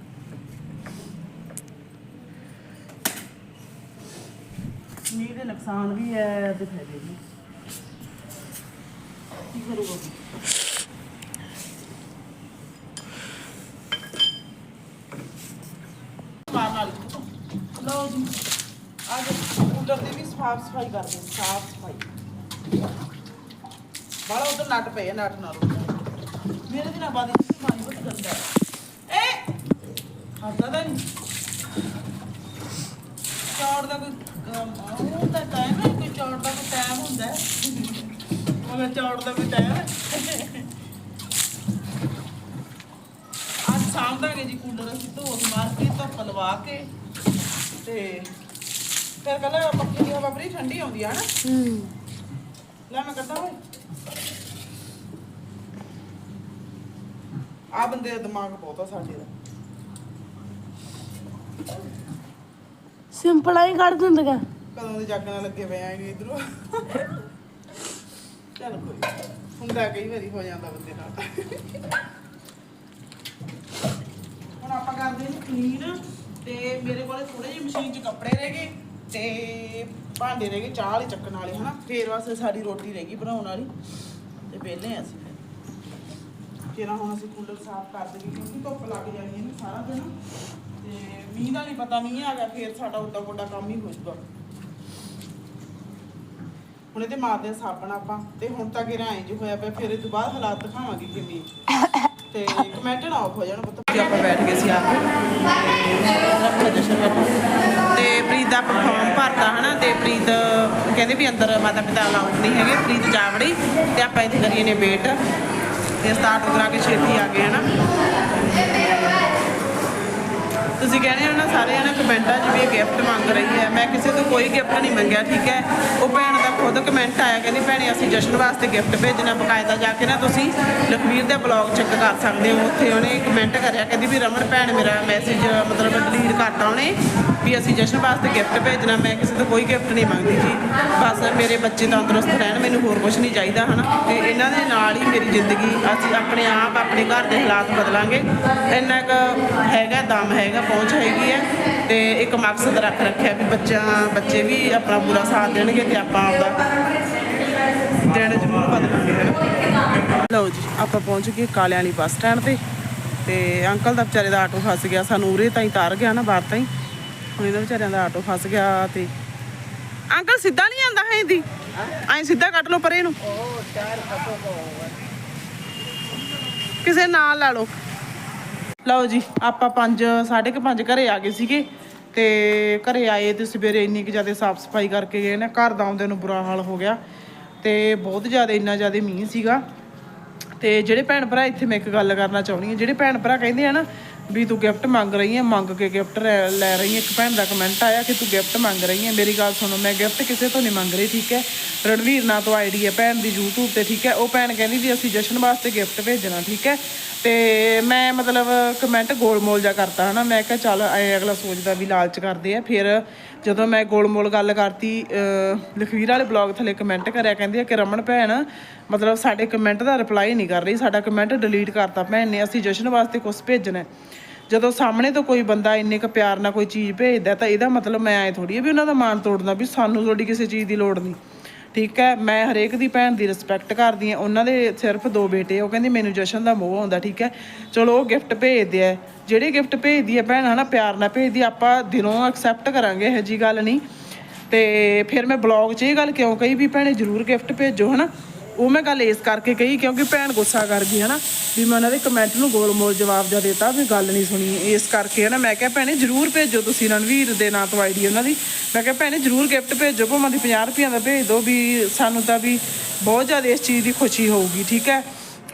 ਮੀਂਹ ਦੇ ਨੁਕਸਾਨ ਵੀ ਹੈ ਤੇ ਫਾਇਦੇ ਵੀ। ਕੀ ਕਰੂਗਾ ਲਓ ਜੀ ਅੱਜ ਕੂਲਰ ਦੀ ਵੀ ਸਾਫ਼ ਸਫ਼ਾਈ ਕਰਦੇ ਸਾਫ਼ ਉਧਰ ਨਟ ਪਏ ਆ, ਨਟ ਨਾਲ ਮੇਰੇ ਦਿਨਾਂ ਬਾਅਦ ਇਹ ਪਾਣੀ ਬਹੁਤ ਗੰਦਾ ਹੈ। ਏ! ਹੱਸਦਾ ਤਾਂ ਨਹੀਂ। ਚੌੜ ਦਾ ਕੋਈ ਅਮ, ਉਹ ਤਾਂ ਟਾਈਮ ਹੈ ਕੋਈ ਚੌੜ ਦਾ ਕੋਈ ਟਾਈਮ ਹੁੰਦਾ ਹੈ। ਮਗਰ ਚੌੜ ਦਾ ਕੋਈ ਟਾਈਮ ਹੈ। ਅੱਜ ਸ਼ਾਮ ਦਾ ਜੀ ਕੂਲਰ ਅਸੀਂ ਧੋ ਮਾਰ ਕੇ ਧੁੱਪ ਲਵਾ ਕੇ ਤੇ ਫਿਰ ਕਹਿੰਦਾ ਪੱਖੇ ਦੀ ਹਵਾ ਬੜੀ ਠੰਡੀ ਆਉਂਦੀ ਆ ਨਾ ਲੈ ਮੈਂ ਕੱਢਾਂ ਓਏ। ਆ ਬੰਦੇ ਦਾ ਦਿਮਾਗ ਬਹੁਤ ਆ ਸਾਡੇ ਦਾ। ਸਿੰਪਲ ਹੀ ਕੱਢ ਦਿੰਦੀਆਂ। ਕਦੋਂ ਦੇ ਜਾਗਣਾ ਲੱਗੇ ਪਏ ਆਏ ਇਧਰੋਂ। ਚੱਲ ਕੋਈ ਨੀ। ਹੁੰਦਾ ਕਈ ਵਾਰੀ ਹੋ ਜਾਂਦਾ ਬੰਦੇ ਨਾਲ। ਹੁਣ ਆਪਾਂ ਕਰਦੇ ਹਾਂ ਕਲੀਨ ਤੇ ਮੇਰੇ ਕੋਲੇ ਥੋੜੇ ਜਿਹੇ ਮਸ਼ੀਨ 'ਚ ਕੱਪੜੇ ਰਹਿ ਗਏ ਤੇ ਭਾਂਡੇ ਰਹਿ ਗਏ ਚਾਹ ਵਾਲੇ ਚੱਕਣ ਵਾਲੇ ਹਨਾ। ਫੇਰ ਵਾਸਤੇ ਸਾਡੀ ਰੋਟੀ ਰਹਿ ਗਈ ਬਣਾਉਣ ਵਾਲੀ। ਤੇ ਵਿਹਲੇ ਹਾਂ ਅਸੀਂ। ਫਿਰ ਹੁਣ ਅਸੀਂ ਕੂਲਰ ਸਾਫ਼ ਕਰ ਦੇਈਏ, ਕਿਉਂਕਿ ਧੁੱਪ ਲੱਗ ਜਾਣੀ ਹੈ ਸਾਰਾ ਦਿਨ, ਤੇ ਮੀਂਹ ਦਾ ਨਹੀਂ ਪਤਾ ਮੀਂਹ ਆ ਗਿਆ ਫੇਰ ਸਾਡਾ ਉੱਡਾ ਵੱਡਾ ਕੰਮ ਹੀ ਹੋ ਜਾਊਗਾ ਹੁਣ ਇਹਦੇ ਮਾਰਦੇ ਸਾਬਣ ਆਪਾਂ, ਤੇ ਹੁਣ ਤੱਕ ਇਹ ਐਂ ਜੋ ਹੋਇਆ ਪਿਆ, ਫਿਰ ਇਹ ਤੋਂ ਬਾਅਦ ਹਾਲਾਤ ਦਿਖਾਵਾਂਗੇ ਕਿਵੇਂ। ਤੇ ਕਮੈਂਟ ਨਾ ਆਫ ਹੋ ਜਾਣ ਪਤਾ। ਆਪਾਂ ਬੈਠ ਗਏ ਸੀ ਆ। ਕੇ ਆਪਣਾ ਜਸ਼ਨ ਬੈਠਾ ਤੇ ਪ੍ਰੀਤ ਦਾ ਫਾਰਮ ਭਰਤਾ ਹਨਾ, ਤੇ ਪ੍ਰੀਤ ਕਹਿੰਦੇ ਵੀ ਅੰਦਰ ਮਾਤਾ ਪਿਤਾ ਅਲਾਉਡ ਨਹੀਂ ਹੈਗੇ, ਪ੍ਰੀਤ ਜਾ ਤੇ ਆਪਾਂ ਇੱਥੇ ਕਰੀਏ ਨੇ ਵੇਟ ਤੇ ਸਟਾਰਟ ਕਰਾ ਕੇ ਛੇਤੀ ਆ ਗਏ ਹਨਾ ਤੁਸੀਂ ਕਹਿੰਦੇ ਹੋ ਨਾ ਸਾਰੇ ਨਾ ਕਮੈਂਟਾਂ 'ਚ ਵੀ ਇਹ ਗਿਫਟ ਮੰਗ ਰਹੀ ਹੈ। ਮੈਂ ਕਿਸੇ ਤੋਂ ਕੋਈ ਗਿਫਟ ਨਹੀਂ ਮੰਗਿਆ, ਠੀਕ ਹੈ? ਉਹ ਭੈਣ ਦਾ ਖੁਦ ਕਮੈਂਟ ਆਇਆ, ਕਹਿੰਦੀ, ਭੈਣੇ, ਅਸੀਂ ਜਸ਼ਨ ਵਾਸਤੇ ਗਿਫਟ ਭੇਜਣਾ, ਬਕਾਇਦਾ ਜਾ ਕੇ ਨਾ ਤੁਸੀਂ ਲਖਵੀਰ ਦੇ ਬਲੌਗ ਚੈੱਕ ਕਰ ਸਕਦੇ ਹੋ। ਉੱਥੇ ਉਹਨੇ ਕਮੈਂਟ ਕਰਿਆ, ਕਹਿੰਦੀ ਵੀ, ਰਮਨ, ਭੈਣ, ਮੇਰਾ ਮੈਸੇਜ ਮਤਲਬ ਡਿਲੀਟ ਕਰਤਾ ਉਹਨੇ ਵੀ ਅਸੀਂ ਜਸ਼ਨ ਵਾਸਤੇ ਗਿਫਟ ਭੇਜਣਾ। ਮੈਂ ਕਿਸੇ ਤੋਂ ਕੋਈ ਗਿਫਟ ਨਹੀਂ ਮੰਗਦੀ ਜੀ। ਬਸ ਮੇਰੇ ਬੱਚੇ ਤੰਦਰੁਸਤ ਰਹਿਣ, ਮੈਨੂੰ ਹੋਰ ਕੁਝ ਨਹੀਂ ਚਾਹੀਦਾ, ਹਨਾ? ਤੇ ਇਹਨਾਂ ਦੇ ਨਾਲ ਹੀ ਮੇਰੀ ਜ਼ਿੰਦਗੀ, ਅਸੀਂ ਆਪਣੇ ਆਪ, ਆਪਣੇ ਘਰ ਦੇ ਹਾਲਾਤ ਬਦਲਾਂਗੇ। ਇੰਨਾ ਕੁ ਹੈਗਾ, ਦਮ ਹੈਗਾ, ਪਹੁੰਚ ਹੈਗੀ ਹੈ ਤੇ ਇੱਕ ਮਕਸਦ ਰੱਖ ਰੱਖਿਆ ਵੀ ਬੱਚਾ ਬੱਚੇ ਵੀ ਆਪਣਾ ਪੂਰਾ ਸਾਥ ਦੇਣਗੇ ਤੇ ਆਪਾਂ ਆਪਦਾ ਦਿਨ ਜ਼ਰੂਰ ਬਦਲਾਂਗੇ ਲਓ ਜੀ, ਆਪਾਂ ਪਹੁੰਚ ਗਏ ਕਾਲਿਆਂ ਵਾਲੀ ਬੱਸ ਸਟੈਂਡ ਤੇ ਤੇ ਅੰਕਲ ਦਾ ਵਿਚਾਰੇ ਦਾ ਆਟੋ ਫਸ ਗਿਆ, ਸਾਨੂੰ ਉਰੇ ਤਾਈਂ ਤਾਰ ਗਿਆ ਨਾ ਬਾਹਰ ਤਾਈਂ। ਹੁਣ ਇਹਨਾਂ ਵਿਚਾਰਿਆਂ ਦਾ ਆਟੋ ਫਸ ਗਿਆ ਤੇ ਅੰਕਲ ਸਿੱਧਾ ਨਹੀਂ ਆਂਦਾ ਹੈ ਇਹਦੀ? ਐਂ ਸਿੱਧਾ ਕੱਟ ਲਓ ਪਰੇ ਨੂੰ। ਕਿਸੇ ਨਾਲ ਲਾ ਲਓ। ਲਓ ਜੀ, ਆਪਾਂ 5 5:30 ਘਰੇ ਆ ਗਏ ਸੀਗੇ ਤੇ ਘਰੇ ਆਏ ਤੇ ਸਵੇਰੇ ਇੰਨੀ ਕਿ ਜ਼ਿਆਦਾ ਸਾਫ਼ ਸਫ਼ਾਈ ਕਰਕੇ ਗਏ ਨਾ, ਘਰ ਦਾ ਆਉਂਦੇ ਨੂੰ ਬੁਰਾ ਹਾਲ ਹੋ ਗਿਆ ਤੇ ਬਹੁਤ ਜ਼ਿਆਦਾ, ਇੰਨਾ ਜ਼ਿਆਦਾ ਮੀਂਹ ਸੀਗਾ। ਤੇ ਜਿਹੜੇ ਭੈਣ ਭਰਾ, ਇੱਥੇ ਮੈਂ ਇੱਕ ਗੱਲ ਕਰਨਾ ਚਾਹੁੰਦੀ ਹਾਂ, ਜਿਹੜੇ ਭੈਣ ਭਰਾ ਕਹਿੰਦੇ ਆ ਨਾ ਵੀ ਤੂੰ ਗਿਫਟ ਮੰਗ ਰਹੀ ਹੈ, ਮੰਗ ਕੇ ਗਿਫਟ ਲੈ ਰਹੀ ਹੈ। ਇੱਕ ਭੈਣ ਦਾ ਕਮੈਂਟ ਆਇਆ ਕਿ ਤੂੰ ਗਿਫਟ ਮੰਗ ਰਹੀ ਹੈ। ਮੇਰੀ ਗੱਲ ਸੁਣੋ, ਮੈਂ ਗਿਫਟ ਕਿਸੇ ਤੋਂ ਨਹੀਂ ਮੰਗ ਰਹੀ, ਠੀਕ ਹੈ? ਰਣਵੀਰ ਨਾਂ ਤੋਂ ਆਈਡੀ ਹੈ, ਭੈਣ ਦੀ YouTube ਤੇ, ਠੀਕ ਹੈ? ਉਹ ਭੈਣ ਕਹਿੰਦੀ ਵੀ ਅਸੀਂ ਜਸ਼ਨ ਵਾਸਤੇ ਗਿਫਟ ਭੇਜਣਾ, ਠੀਕ ਹੈ? ਤੇ ਮੈਂ ਮਤਲਬ ਕਮੈਂਟ ਗੋਲਮੋਲ ਜਾ ਕਰਤਾ, ਹਨਾ। ਮੈਂ ਕਿਹਾ, ਚੱਲ ਐ ਅਗਲਾ ਸੋਚਦਾ ਵੀ ਲਾਲਚ ਕਰਦੇ ਆ। ਫਿਰ ਜਦੋਂ ਮੈਂ ਗੋਲਮੋਲ ਗੱਲ ਕਰਤੀ ਲਖਵੀਰ ਵਾਲੇ ਬਲੌਗ ਥੱਲੇ ਕਮੈਂਟ ਕਰਿਆ, ਕਹਿੰਦੀ ਆ ਕਿ ਰਮਨ ਭੈਣ, ਮਤਲਬ ਸਾਡੇ ਕਮੈਂਟ ਦਾ ਰਿਪਲਾਈ ਨਹੀਂ ਕਰ ਰਹੀ, ਸਾਡਾ ਕਮੈਂਟ ਡਿਲੀਟ ਕਰਤਾ ਭੈਣ ਨੇ, ਅਸੀਂ ਜਸ਼ਨ ਵਾਸਤੇ ਕੁਝ ਭੇਜਣਾ ਜਦੋਂ ਸਾਹਮਣੇ ਤੋਂ ਕੋਈ ਬੰਦਾ ਇੰਨੇ ਕੁ ਪਿਆਰ ਨਾਲ ਕੋਈ ਚੀਜ਼ ਭੇਜਦਾ, ਤਾਂ ਇਹਦਾ ਮਤਲਬ ਮੈਂ ਐ ਥੋੜੀ ਆ ਵੀ ਉਹਨਾਂ ਦਾ ਮਾਣ ਤੋੜਨਾ, ਵੀ ਸਾਨੂੰ ਤੁਹਾਡੀ ਕਿਸੇ ਚੀਜ਼ ਦੀ ਲੋੜ ਨਹੀਂ। ਠੀਕ ਹੈ, ਮੈਂ ਹਰੇਕ ਦੀ ਭੈਣ ਦੀ ਰਿਸਪੈਕਟ ਕਰਦੀ ਆ ਉਹਨਾਂ ਦੇ ਸਿਰਫ ਦੋ ਬੇਟੇ ਉਹ ਕਹਿੰਦੀ ਮੈਨੂੰ ਜਸ਼ਨ ਦਾ ਮੋਹ ਆਉਂਦਾ, ਠੀਕ ਹੈ। ਚਲੋ, ਉਹ ਗਿਫਟ ਭੇਜਦੇ ਆ। ਜਿਹੜੇ ਗਿਫਟ ਭੇਜਦੀ ਆ ਭੈਣ, ਹਨਾ, ਪਿਆਰ ਨਾਲ ਭੇਜਦੀ ਆਪਾਂ ਦਿਲੋਂ ਐਕਸੈਪਟ ਕਰਾਂਗੇ, ਇਹੋ ਜੀ ਗੱਲ ਨਹੀਂ। ਤੇ ਫਿਰ ਮੈਂ ਬਲੌਗ 'ਚ ਇਹ ਗੱਲ ਕਿਉਂ ਕਹੀ ਵੀ ਭੈਣੇ, ਜ਼ਰੂਰ ਗਿਫਟ ਭੇਜੋ, ਹਨਾ। ਉਹ ਮੈਂ ਗੱਲ ਇਸ ਕਰਕੇ ਕਹੀ ਕਿਉਂਕਿ ਭੈਣ ਗੁੱਸਾ ਕਰ ਗਈ, ਹਨਾ, ਵੀ ਮੈਂ ਉਹਨਾਂ ਦੇ ਕਮੈਂਟ ਨੂੰ ਗੋਲ-ਮੋਲ ਜਵਾਬ ਜਾ ਦਿੱਤਾ ਵੀ ਗੱਲ ਨਹੀਂ ਸੁਣੀ। ਇਸ ਕਰਕੇ, ਹਨਾ, ਮੈਂ ਕਿਹਾ ਭੈਣੇ ਜ਼ਰੂਰ ਭੇਜੋ ਤੁਸੀਂ ਰਣਵੀਰ ਦੇ ਨਾਂ ਤੋਂ ਆਈਡੀ ਉਹਨਾਂ ਦੀ। ਮੈਂ ਕਿਹਾ ਭੈਣੇ ਜ਼ਰੂਰ ਗਿਫਟ ਭੇਜੋ, ਭਾਵੇਂ ਦੀ 50 ਰੁਪਈਆਂ ਦਾ ਭੇਜ ਦਿਓ ਵੀ ਸਾਨੂੰ ਤਾਂ ਵੀ ਬਹੁਤ ਜ਼ਿਆਦਾ ਇਸ ਚੀਜ਼ ਦੀ ਖੁਸ਼ੀ ਹੋਊਗੀ, ਠੀਕ ਹੈ?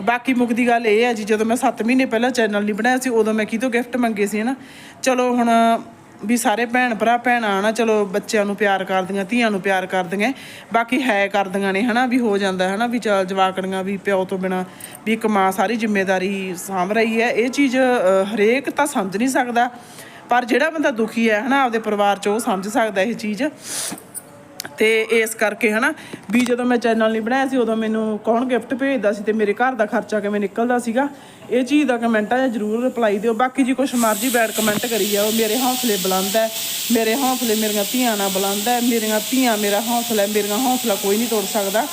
ਬਾਕੀ ਮੁੱਖ ਦੀ ਗੱਲ ਇਹ ਹੈ ਜੀ, ਜਦੋਂ ਮੈਂ 7 ਮਹੀਨੇ ਪਹਿਲਾਂ ਚੈਨਲ ਨਹੀਂ ਬਣਾਇਆ ਸੀ, ਉਦੋਂ ਮੈਂ ਕਿਤੋਂ ਗਿਫਟ ਮੰਗੇ ਸੀ, ਹਨਾ? ਚਲੋ ਹੁਣ ਵੀ ਸਾਰੇ ਭੈਣ ਭਰਾ, ਭੈਣਾਂ ਨਾ ਚਲੋ ਬੱਚਿਆਂ ਨੂੰ ਪਿਆਰ ਕਰਦੀਆਂ, ਧੀਆਂ ਨੂੰ ਪਿਆਰ ਕਰਦੀਆਂ, ਬਾਕੀ ਹੈ ਕਰਦੀਆਂ ਨੇ, ਹਨਾ, ਵੀ ਹੋ ਜਾਂਦਾ, ਹਨਾ, ਵੀ ਚਲ ਜਵਾਕੜੀਆਂ ਵੀ ਪਿਓ ਤੋਂ ਬਿਨਾ ਵੀ ਇੱਕ ਮਾਂ ਸਾਰੀ ਜ਼ਿੰਮੇਵਾਰੀ ਸਾਂਭ ਰਹੀ ਹੈ। ਇਹ ਚੀਜ਼ ਹਰੇਕ ਤਾਂ ਸਮਝ ਨਹੀਂ ਸਕਦਾ, ਪਰ ਜਿਹੜਾ ਬੰਦਾ ਦੁਖੀ ਹੈ, ਹਨਾ, ਆਪਦੇ ਪਰਿਵਾਰ 'ਚ ਉਹ ਸਮਝ ਸਕਦਾ ਇਹ ਚੀਜ਼। ਤੇ ਇਸ ਕਰਕੇ ਹਨਾ ਵੀ ਜਦੋਂ ਮੈਂ ਚੈਨਲ ਨਹੀਂ ਬਣਾਇਆ ਸੀ, ਉਦੋਂ ਮੈਨੂੰ ਕੌਣ ਗਿਫਟ ਭੇਜਦਾ ਸੀ ਤੇ ਮੇਰੇ ਘਰ ਦਾ ਖਰਚਾ ਕਿਵੇਂ ਨਿਕਲਦਾ ਸੀਗਾ, ਇਹ ਚੀਜ਼ ਦਾ ਕਮੈਂਟ ਆ ਜਰੂਰ ਰਿਪਲਾਈ ਦਿਓ। ਬਾਕੀ ਜੀ ਕੁਛ ਮਰਜ਼ੀ ਬੈਡ ਕਮੈਂਟ ਕਰੀ ਜਾਓ। ਮੇਰੇ ਹੌਸਲੇ ਬੁਲੰਦ ਹੈ, ਮੇਰੇ ਹੌਸਲੇ ਮੇਰੀਆਂ ਧੀਆਂ ਨਾਲ ਬੁਲੰਦ ਹੈ, ਮੇਰੀਆਂ ਧੀਆਂ ਮੇਰਾ ਹੌਸਲਾ, ਮੇਰੀਆਂ ਹੌਸਲਾ ਕੋਈ ਨਹੀਂ ਤੋੜ ਸਕਦਾ।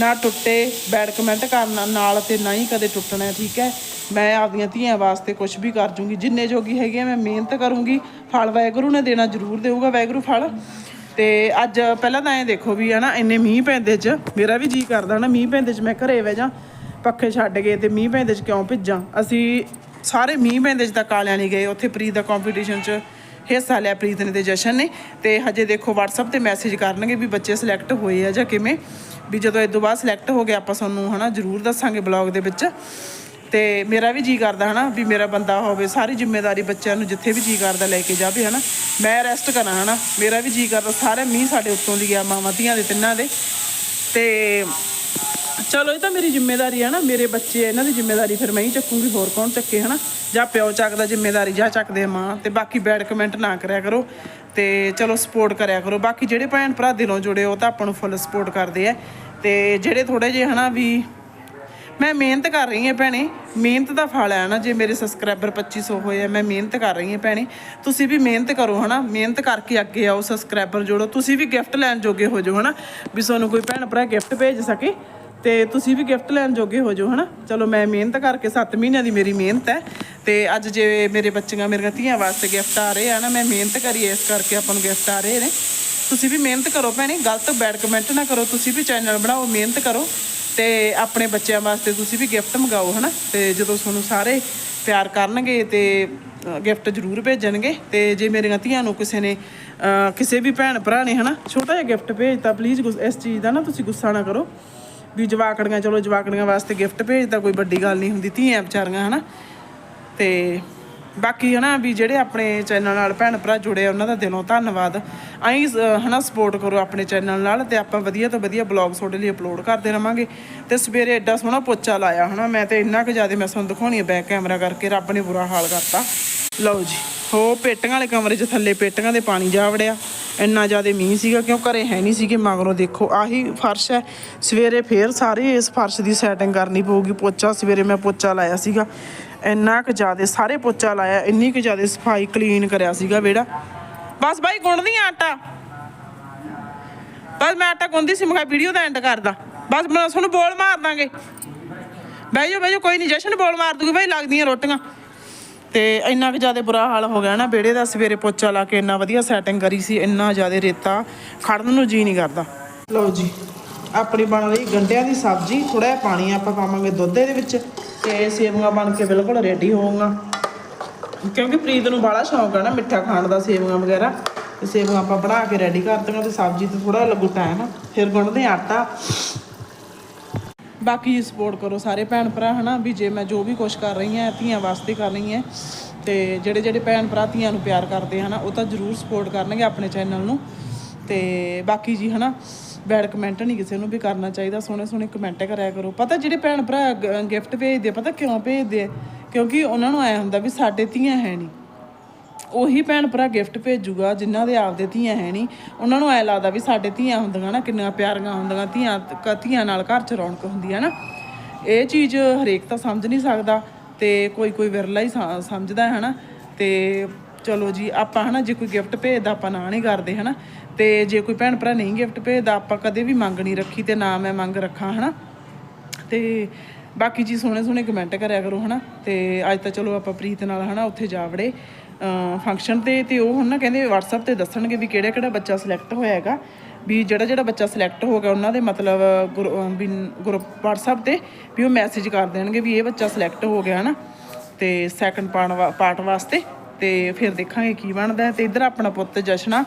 ਨਾ ਟੁੱਟੇ ਬੈਡ ਕਮੈਂਟ ਕਰਨਾ, ਨਾਲ ਤੇ ਨਾ ਹੀ ਕਦੇ ਟੁੱਟਣਾ, ਠੀਕ ਹੈ? ਮੈਂ ਆਪਦੀਆਂ ਧੀਆਂ ਵਾਸਤੇ ਕੁਝ ਵੀ ਕਰ ਜੂੰਗੀ। ਜਿੰਨੇ ਜੋਗੀ ਹੈਗੇ ਆ, ਮੈਂ ਮਿਹਨਤ ਕਰੂੰਗੀ। ਫਲ ਵਾਹਿਗੁਰੂ ਨੇ ਦੇਣਾ ਜ਼ਰੂਰ ਦੇਊਗਾ। ਵਾਹਿਗੁਰੂ ਫਲ। ਤੇ ਅੱਜ ਪਹਿਲਾਂ ਤਾਂ ਐਂ ਦੇਖੋ ਵੀ ਹਨਾ, ਇੰਨੇ ਮੀਂਹ ਪੈਂਦੇ ਚ, ਮੇਰਾ ਵੀ ਜੀ ਕਰਦਾ ਨਾ ਮੀਂਹ ਪੈਂਦੇ ਚ ਮੈਂ ਘਰੇ ਬਹਿ ਜਾ, ਪੱਖੇ ਛੱਡ ਗਏ ਤੇ ਮੀਂਹ ਪੈਂਦੇ ਚ ਕਿਉਂ ਭਿੱਜਾਂ? ਅਸੀਂ ਸਾਰੇ ਮੀਂਹ ਪੈਂਦੇ ਚ ਤਾਂ ਕਾਲਿਆਂ ਨਹੀਂ ਗਏ, ਉੱਥੇ ਪ੍ਰੀਤ ਦਾ ਕੰਪੀਟੀਸ਼ਨ ਚ ਹਿੱਸਾ ਲਿਆ, ਪ੍ਰੀਤ ਨੇ ਤੇ ਜਸ਼ਨ ਨੇ, ਤੇ ਹਜੇ ਦੇਖੋ WhatsApp ਤੇ ਮੈਸੇਜ ਕਰਨਗੇ ਵੀ ਬੱਚੇ ਸਿਲੈਕਟ ਹੋਏ ਆ ਜਾਂ ਕਿਵੇਂ, ਵੀ ਜਦੋਂ ਇਸ ਤੋਂ ਬਾਅਦ ਸਿਲੈਕਟ ਹੋ ਗਏ, ਆਪਾਂ ਤੁਹਾਨੂੰ ਹਨਾ ਜ਼ਰੂਰ ਦੱਸਾਂਗੇ ਬਲੌਗ ਦੇ ਵਿੱਚ। ਤੇ ਮੇਰਾ ਵੀ ਜੀ ਕਰਦਾ ਹਨਾ ਵੀ ਮੇਰਾ ਬੰਦਾ ਹੋਵੇ, ਸਾਰੀ ਜ਼ਿੰਮੇਵਾਰੀ ਬੱਚਿਆਂ ਨੂੰ ਜਿੱਥੇ ਵੀ ਜੀ ਕਰਦਾ ਲੈ ਕੇ ਜਾਵੇ ਹਨਾ। ਮੈਂ ਰੈਸਟ ਕਰਾਂ ਹਨਾ, ਮੇਰਾ ਵੀ ਜੀ ਕਰਦਾ, ਸਾਰੇ ਮੀਂਹ ਸਾਡੇ ਉੱਤੋਂ ਦੀ ਗਿਆ, ਮਾਵਾਂ ਧੀਆਂ ਦੇ ਤਿੰਨਾਂ ਦੇ। ਤੇ ਚਲੋ ਇਹ ਤਾਂ ਮੇਰੀ ਜ਼ਿੰਮੇਵਾਰੀ ਹੈ ਨਾ, ਮੇਰੇ ਬੱਚੇ ਇਹਨਾਂ ਦੀ ਜ਼ਿੰਮੇਵਾਰੀ ਫਿਰ ਮੈਂ ਹੀ ਚੱਕੂਗੀ, ਹੋਰ ਕੌਣ ਚੱਕੇ ਹਨਾ। ਜਾਂ ਪਿਓ ਚੱਕਦਾ ਜ਼ਿੰਮੇਵਾਰੀ, ਜਾਂ ਚੱਕਦੇ ਆ ਮਾਂ, ਤੇ ਬਾਕੀ ਬੈਡ ਕਮੈਂਟ ਨਾ ਕਰਿਆ ਕਰੋ। ਤੇ ਚਲੋ ਸਪੋਰਟ ਕਰਿਆ ਕਰੋ, ਬਾਕੀ ਜਿਹੜੇ ਭੈਣ ਭਰਾ ਦਿਲੋਂ ਜੁੜੇ ਉਹ ਤਾਂ ਆਪਾਂ ਨੂੰ ਫੁੱਲ ਸਪੋਰਟ ਕਰਦੇ ਆ। ਤੇ ਜਿਹੜੇ ਥੋੜੇ ਜਿਹੇ ਹਨਾ ਵੀ ਮੈਂ ਮਿਹਨਤ ਕਰ ਰਹੀ ਹਾਂ ਭੈਣੇ। ਮਿਹਨਤ ਦਾ ਫਲ ਹੈ ਨਾ, ਜੇ ਮੇਰੇ ਸਬਸਕ੍ਰਾਈਬਰ 2500 ਹੋਏ ਆ, ਮੈਂ ਮਿਹਨਤ ਕਰ ਰਹੀ ਹਾਂ ਭੈਣੇ। ਤੁਸੀਂ ਵੀ ਮਿਹਨਤ ਕਰੋ, ਹਨਾ। ਮਿਹਨਤ ਕਰਕੇ ਅੱਗੇ ਆਓ ਸਬਸਕ੍ਰਾਈਬਰ ਜੋੜੋ। ਤੁਸੀਂ ਵੀ ਗਿਫਟ ਲੈਣ ਜੋਗੇ ਹੋ ਜਾਓ, ਹਨਾ। ਵੀ ਤੁਹਾਨੂੰ ਕੋਈ ਭੈਣ ਭਰਾ ਗਿਫਟ ਭੇਜ ਸਕੇ, ਤੇ ਤੁਸੀਂ ਵੀ ਗਿਫਟ ਲੈਣ ਜੋਗੇ ਹੋ ਜਾਓ, ਹਨਾ। ਚਲੋ, ਮੈਂ ਮਿਹਨਤ ਕਰਕੇ 7 ਮਹੀਨਿਆਂ ਦੀ ਮੇਰੀ ਮਿਹਨਤ ਹੈ, ਤੇ ਅੱਜ ਜੇ ਮੇਰੇ ਬੱਚੀਆਂ, ਮੇਰੀਆਂ ਧੀਆਂ ਵਾਸਤੇ ਗਿਫਟ ਆ ਰਹੇ ਆ ਨਾ ਮੈਂ ਮਿਹਨਤ ਕਰੀ, ਇਸ ਕਰਕੇ ਆਪਾਂ ਨੂੰ ਗਿਫਟ ਆ ਰਹੇ ਨੇ। ਤੁਸੀਂ ਵੀ ਮਿਹਨਤ ਕਰੋ ਭੈਣੇ, ਗਲਤ ਬੈਡ ਕਮੈਂਟ ਨਾ ਕਰੋ, ਤੁਸੀਂ ਵੀ ਚੈਨਲ ਬਣਾਓ, ਮਿਹਨਤ ਕਰੋ। ਤੇ ਆਪਣੇ ਬੱਚਿਆਂ ਵਾਸਤੇ ਤੁਸੀਂ ਵੀ ਗਿਫਟ ਮੰਗਾਓ, ਹਨਾ? ਤੇ ਜਦੋਂ ਤੁਹਾਨੂੰ ਸਾਰੇ ਪਿਆਰ ਕਰਨਗੇ ਤੇ ਗਿਫਟ ਜ਼ਰੂਰ ਭੇਜਣਗੇ। ਤੇ ਜੇ ਮੇਰੀਆਂ ਧੀਆਂ ਨੂੰ ਕਿਸੇ ਨੇ ਕਿਸੇ ਵੀ ਭੈਣ ਭਰਾ ਨੇ, ਹਨਾ, ਛੋਟਾ ਜਿਹਾ ਗਿਫਟ ਭੇਜਤਾ ਪਲੀਜ਼ ਇਸ ਚੀਜ਼ ਦਾ ਨਾ ਤੁਸੀਂ ਗੁੱਸਾ ਨਾ ਕਰੋ। ਵੀ ਜਵਾਕੜੀਆਂ, ਚਲੋ ਜਵਾਕੜੀਆਂ ਵਾਸਤੇ ਗਿਫਟ ਭੇਜਦਾ ਕੋਈ ਵੱਡੀ ਗੱਲ ਨਹੀਂ ਹੁੰਦੀ, ਧੀਆਂ ਵਿਚਾਰੀਆਂ, ਹਨਾ? ਤੇ ਬਾਕੀ ਹਨਾ ਵੀ ਜਿਹੜੇ ਆਪਣੇ ਚੈਨਲ ਨਾਲ ਭੈਣ ਭਰਾ ਜੁੜੇ ਆ, ਉਹਨਾਂ ਦਾ ਦਿਲੋਂ ਧੰਨਵਾਦ। ਆਈ ਹਨਾ ਸਪੋਰਟ ਕਰੋ ਆਪਣੇ ਚੈਨਲ ਨਾਲ ਤੇ ਆਪਾਂ ਵਧੀਆ ਤੋਂ ਵਧੀਆ ਬਲੌਗ ਤੁਹਾਡੇ ਲਈ ਅਪਲੋਡ ਕਰਦੇ ਰਵਾਂਗੇ। ਤੇ ਸਵੇਰੇ ਐਡਾ ਸੋਹਣਾ ਪੋਚਾ ਲਾਇਆ ਹਨਾ, ਮੈਂ ਤੇ ਇੰਨਾ ਕੁ ਜ਼ਿਆਦਾ ਮੈਂ ਤੁਹਾਨੂੰ ਦਿਖਾਉਣੀ ਹੈ ਬੈਕ ਕੈਮਰਾ ਕਰਕੇ, ਰੱਬ ਨੇ ਬੁਰਾ ਹਾਲ ਕਰਤਾ। ਲਓ ਜੀ, ਹੋ ਪੇਟੀਆਂ ਵਾਲੇ ਕਮਰੇ 'ਚ ਥੱਲੇ ਪੇਟੀਆਂ ਦੇ ਪਾਣੀ ਜਾ ਵੜਿਆ। ਇੰਨਾ ਜ਼ਿਆਦਾ ਮੀਂਹ ਸੀਗਾ ਕਿਉਂ ਘਰੇ ਹੈ ਨਹੀਂ ਸੀਗੇ, ਮਗਰੋਂ ਦੇਖੋ ਆਹੀ ਫਰਸ਼ ਹੈ। ਸਵੇਰੇ ਫੇਰ ਸਾਰੇ ਇਸ ਫਰਸ਼ ਦੀ ਸੈਟਿੰਗ ਕਰਨੀ ਪਊਗੀ, ਪੋਚਾ ਸਵੇਰੇ ਮੈਂ ਪੋਚਾ ਲਾਇਆ ਸੀਗਾ। ਇੰਨਾ ਕੁ ਜ਼ਿਆਦਾ ਸਾਰੇ ਪੋਚਾ ਲਾਇਆ, ਇੰਨੀ ਕੁ ਜ਼ਿਆਦਾ ਸਫ਼ਾਈ ਕਲੀਨ ਕਰਿਆ ਸੀਗਾ ਵਿਹੜਾ। ਬਸ ਬਾਈ ਗੁੰਨਦੀ ਆ ਆਟਾ। ਬਸ ਮੈਂ ਆਟਾ ਗੁੰਨਦੀ ਸੀ, ਮੈਂ ਕਿਹਾ ਵੀਡੀਓ ਦਾ ਐਂਡ ਕਰਦਾ। ਬਸ ਮੈਂ ਤੁਹਾਨੂੰ ਬੋਲ ਮਾਰ ਦਾਂਗੇ। ਬਹਿ ਜਾਓ ਬਹਿ ਜਾਓ ਕੋਈ ਨਹੀਂ ਜਸ਼ਨ ਬੋਲ ਮਾਰ ਦੂਗੀ, ਬਾਈ, ਲੱਗਦੀਆਂ ਰੋਟੀਆਂ। ਤੇ ਇੰਨਾ ਕੁ ਜ਼ਿਆਦਾ ਬੁਰਾ ਹਾਲ ਹੋ ਗਿਆ ਨਾ, ਵਿਹੜੇ ਦਾ ਸਵੇਰੇ ਪੋਚਾ ਲਾ ਕੇ ਇੰਨਾ ਵਧੀਆ ਸੈਟਿੰਗ ਕਰੀ ਸੀ, ਇੰਨਾ ਜ਼ਿਆਦਾ ਰੇਤਾ ਖੜਨ ਨੂੰ ਜੀ ਨਹੀਂ ਕਰਦਾ। ਲਓ ਜੀ। ਆਪਣੀ ਬਣ ਰਹੀ ਗੰਡਿਆਂ ਦੀ ਸਬਜ਼ੀ ਥੋੜਾ ਜਿਹਾ ਪਾਣੀ ਆਪਾਂ ਪਾਵਾਂਗੇ ਦੁੱਧ ਦੇ ਵਿੱਚ ਤੇ ਸੇਵੀਆਂ ਬਣ ਕੇ ਬਿਲਕੁਲ ਰੈਡੀ ਹੋਊਗਾ। ਕਿਉਂਕਿ ਪ੍ਰੀਤ ਨੂੰ ਬੜਾ ਸ਼ੌਂਕ ਹੈ ਨਾ ਮਿੱਠਾ ਖਾਣ ਦਾ, ਸੇਵੀਆਂ ਵਗੈਰਾ। ਤੇ ਸੇਵੀਆਂ ਆਪਾਂ ਬਣਾ ਕੇ ਰੈਡੀ ਕਰ ਦਿੰਦੇ ਤੇ ਸਬਜ਼ੀ ਤੇ ਥੋੜਾ ਲੱਗੂ ਟਾਈਮ ਫਿਰ ਗੁੰਨਦੇ ਹਾਂ ਆਟਾ। ਬਾਕੀ ਸਪੋਰਟ ਕਰੋ ਸਾਰੇ ਭੈਣ ਭਰਾ, ਹਨਾ, ਵੀ ਜੇ ਮੈਂ ਜੋ ਵੀ ਕੁਝ ਕਰ ਰਹੀ ਹਾਂ, ਧੀਆਂ ਵਾਸਤੇ ਕਰ ਰਹੀ ਹਾਂ, ਤੇ ਜਿਹੜੇ ਜਿਹੜੇ ਭੈਣ ਭਰਾ ਧੀਆਂ ਨੂੰ ਪਿਆਰ ਕਰਦੇ ਹਨਾ, ਉਹ ਤਾਂ ਜ਼ਰੂਰ ਸਪੋਰਟ ਕਰਨਗੇ ਆਪਣੇ ਚੈਨਲ ਨੂੰ। ਤੇ ਬਾਕੀ ਜੀ, ਹਨਾ ਬੈਡ ਕਮੈਂਟ ਨਹੀਂ ਕਿਸੇ ਨੂੰ ਵੀ ਕਰਨਾ ਚਾਹੀਦਾ, ਸੋਹਣੇ ਸੋਹਣੇ ਕਮੈਂਟ ਕਰਿਆ ਕਰੋ। ਪਤਾ ਜਿਹੜੇ ਭੈਣ ਭਰਾ ਗਿਫਟ ਭੇਜਦੇ ਪਤਾ ਕਿਉਂ ਭੇਜਦੇ ਕਿਉਂਕਿ ਉਹਨਾਂ ਨੂੰ ਐ ਹੁੰਦਾ ਵੀ ਸਾਡੇ ਧੀਆਂ ਹੈ ਨਹੀਂ ਉਹੀ ਭੈਣ ਭਰਾ ਗਿਫਟ ਭੇਜੂਗਾ, ਜਿਨ੍ਹਾਂ ਦੇ ਆਪਦੇ ਧੀਆਂ ਹੈ ਨਹੀਂ ਉਹਨਾਂ ਨੂੰ ਐ ਲੱਗਦਾ ਵੀ ਸਾਡੇ ਧੀਆਂ ਹੁੰਦੀਆਂ ਨਾ, ਕਿੰਨੀਆਂ ਪਿਆਰੀਆਂ ਹੁੰਦੀਆਂ, ਧੀਆਂ, ਕ- ਧੀਆਂ ਨਾਲ ਘਰ ਚ ਰੌਣਕ ਹੁੰਦੀ ਹੈ ਨਾ। ਇਹ ਚੀਜ਼ ਹਰੇਕ ਤਾਂ ਸਮਝ ਨਹੀਂ ਸਕਦਾ ਤੇ ਕੋਈ ਕੋਈ ਵਿਰਲਾ ਹੀ ਸਮਝਦਾ ਹੈ ਨਾ। ਤੇ ਚਲੋ ਜੀ, ਆਪਾਂ ਹਨਾ, ਜੇ ਕੋਈ ਗਿਫਟ ਭੇਜਦਾ, ਆਪਾਂ ਨਾ ਨਹੀਂ ਕਰਦੇ, ਹਨਾ। ਤੇ ਜੇ ਕੋਈ ਭੈਣ ਭਰਾ ਨਹੀਂ ਗਿਫਟ ਭੇਜਦਾ, ਆਪਾਂ ਕਦੇ ਵੀ ਮੰਗ ਨਹੀਂ ਰੱਖੀ ਤੇ ਨਾ ਮੈਂ ਮੰਗ ਰੱਖਾਂ, ਹਨਾ? ਤੇ ਬਾਕੀ ਜੀ ਸੋਹਣੇ ਸੋਹਣੇ ਕਮੈਂਟ ਕਰਿਆ ਕਰੋ, ਹਨਾ? ਤੇ ਅੱਜ ਤਾਂ ਚਲੋ ਆਪਾਂ ਪ੍ਰੀਤ ਨਾਲ, ਹਨਾ, ਉੱਥੇ ਜਾ ਵੜੇ। ਫੰਕਸ਼ਨ ਤੇ ਤੇ ਉਹ ਹੁਣ ਨਾ ਕਹਿੰਦੇ WhatsApp ਤੇ ਦੱਸਣਗੇ ਵੀ ਕਿਹੜਾ ਕਿਹੜਾ ਬੱਚਾ ਸਿਲੈਕਟ ਹੋਇਆ ਹੈਗਾ। ਵੀ ਜਿਹੜਾ ਜਿਹੜਾ ਬੱਚਾ ਸਿਲੈਕਟ ਹੋ ਗਿਆ, ਉਹਨਾਂ ਦੇ ਮਤਲਬ ਗੁਰੂ- ਅਹ ਗਰੁੱਪ WhatsApp ਤੇ ਵੀ ਉਹ ਮੈਸੇਜ ਕਰ ਦੇਣਗੇ ਵੀ ਇਹ ਬੱਚਾ ਸਿਲੈਕਟ ਹੋ ਗਿਆ, ਹਨਾ? ਤੇ ਸੈਕੰਡ ਪਾਰਟ ਵਾਸਤੇ ਤੇ ਫਿਰ ਦੇਖਾਂਗੇ ਕੀ ਬਣਦਾ ਹੈ। ਤੇ ਇੱਧਰ ਆਪਣਾ ਪੁੱਤ ਜਸ਼ਨਾ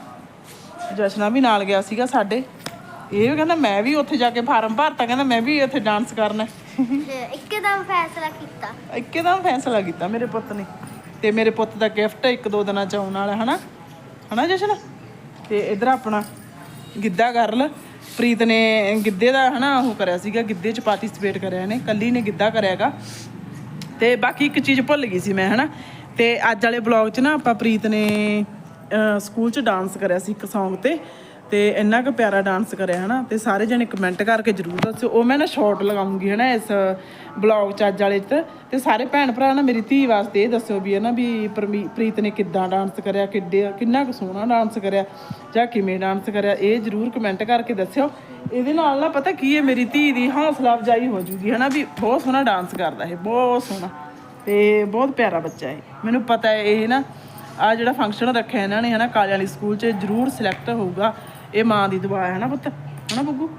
ਜਸ਼ਨਾ ਵੀ ਨਾਲ ਗਿਆ ਸੀਗਾ ਸਾਡੇ। ਇਹ ਵੀ ਕਹਿੰਦਾ ਮੈਂ ਵੀ ਉੱਥੇ ਜਾ ਕੇ ਫਾਰਮ ਭਰਤਾ ਕਹਿੰਦਾ ਮੈਂ ਵੀ ਉੱਥੇ ਡਾਂਸ ਕਰਨਾ। ਇੱਕਦਮ ਫੈਸਲਾ ਕੀਤਾ। ਇੱਕਦਮ ਫੈਸਲਾ ਕੀਤਾ ਮੇਰੇ ਪੁੱਤ ਨੇ। ਤੇ ਮੇਰੇ ਪੁੱਤ ਦਾ ਗਿਫਟ ਇੱਕ ਦੋ ਦਿਨਾਂ ਚ ਆਉਣ ਵਾਲਾ ਹਨਾ? ਹਨਾ ਜਸ਼ਨ? ਤੇ ਇਧਰ ਆਪਣਾ ਗਿੱਧਾ ਗਰਲ ਪ੍ਰੀਤ ਨੇ ਗਿੱਧੇ ਦਾ ਹਨਾ ਉਹ ਕਰਿਆ ਸੀਗਾ ਗਿੱਧੇ ਚ ਪਾਰਟਿਸਿਪੇਟ ਕਰਿਆ ਨੇ ਕੱਲੀ ਨੇ ਗਿੱਧਾ ਕਰਿਆਗਾ ਤੇ ਬਾਕੀ ਇੱਕ ਚੀਜ਼ ਭੁੱਲ ਗਈ ਸੀ ਮੈਂ ਹਨਾ? ਤੇ ਅੱਜ ਵਾਲੇ ਬਲੌਗ 'ਚ ਨਾ ਆਪਾਂ ਪ੍ਰੀਤ ਨੇ ਸਕੂਲ 'ਚ ਡਾਂਸ ਕਰਿਆ ਸੀ ਇੱਕ ਸੌਂਗ ਤੇ ਤੇ ਇੰਨਾ ਕੁ ਪਿਆਰਾ ਡਾਂਸ ਕਰਿਆ, ਹਨਾ? ਤੇ ਸਾਰੇ ਜਣੇ ਕਮੈਂਟ ਕਰਕੇ ਜਰੂਰ ਦੱਸਿਓ। ਉਹ ਮੈਂ ਨਾ ਸ਼ਾਰਟ ਲਗਾਉਂਗੀ, ਹਨਾ, ਇਸ ਬਲੌਗ 'ਚ ਅੱਜ ਵਾਲੇ 'ਚ ਤੇ। ਸਾਰੇ ਭੈਣ ਭਰਾ ਨਾ ਮੇਰੀ ਧੀ ਵਾਸਤੇ ਇਹ ਦੱਸਿਓ ਵੀ, ਹਨਾ, ਵੀ ਪਰਮੀ- ਪ੍ਰੀਤ ਨੇ ਕਿੱਦਾਂ ਡਾਂਸ ਕਰਿਆ, ਕਿੱਡੇ, ਕਿੰਨਾ ਕੁ ਸੋਹਣਾ ਡਾਂਸ ਕਰਿਆ, ਜਾਂ ਕਿਵੇਂ ਡਾਂਸ ਕਰਿਆ, ਇਹ ਜਰੂਰ ਕਮੈਂਟ ਕਰਕੇ ਦੱਸਿਓ। ਇਹਦੇ ਨਾਲ ਨਾ ਪਤਾ ਕੀ ਹੈ, ਮੇਰੀ ਧੀ ਦੀ ਹੌਸਲਾ ਅਫਜਾਈ ਹੋ ਜੂਗੀ, ਹਨਾ, ਵੀ ਬਹੁਤ ਸੋਹਣਾ ਡਾਂਸ ਕਰਦਾ ਹੈ ਬਹੁਤ ਸੋਹਣਾ। ਤੇ ਬਹੁਤ ਪਿਆਰਾ ਬੱਚਾ ਹੈ ਮੈਨੂੰ ਪਤਾ ਹੈ, ਇਹ ਨਾ ਆ ਜਿਹੜਾ ਫੰਕਸ਼ਨ ਰੱਖਿਆ ਇਹਨਾਂ ਨੇ, ਹਨਾ, ਕਾਲੇ ਵਾਲੀ ਸਕੂਲ 'ਚ, ਜਰੂਰ ਸਿਲੈਕਟ ਹੋਊਗਾ। ਇਹ ਮਾਂ ਦੀ ਦੁਆ ਹੈ ਨਾ ਪੁੱਤ? ਹਨਾ ਬੱਗੂ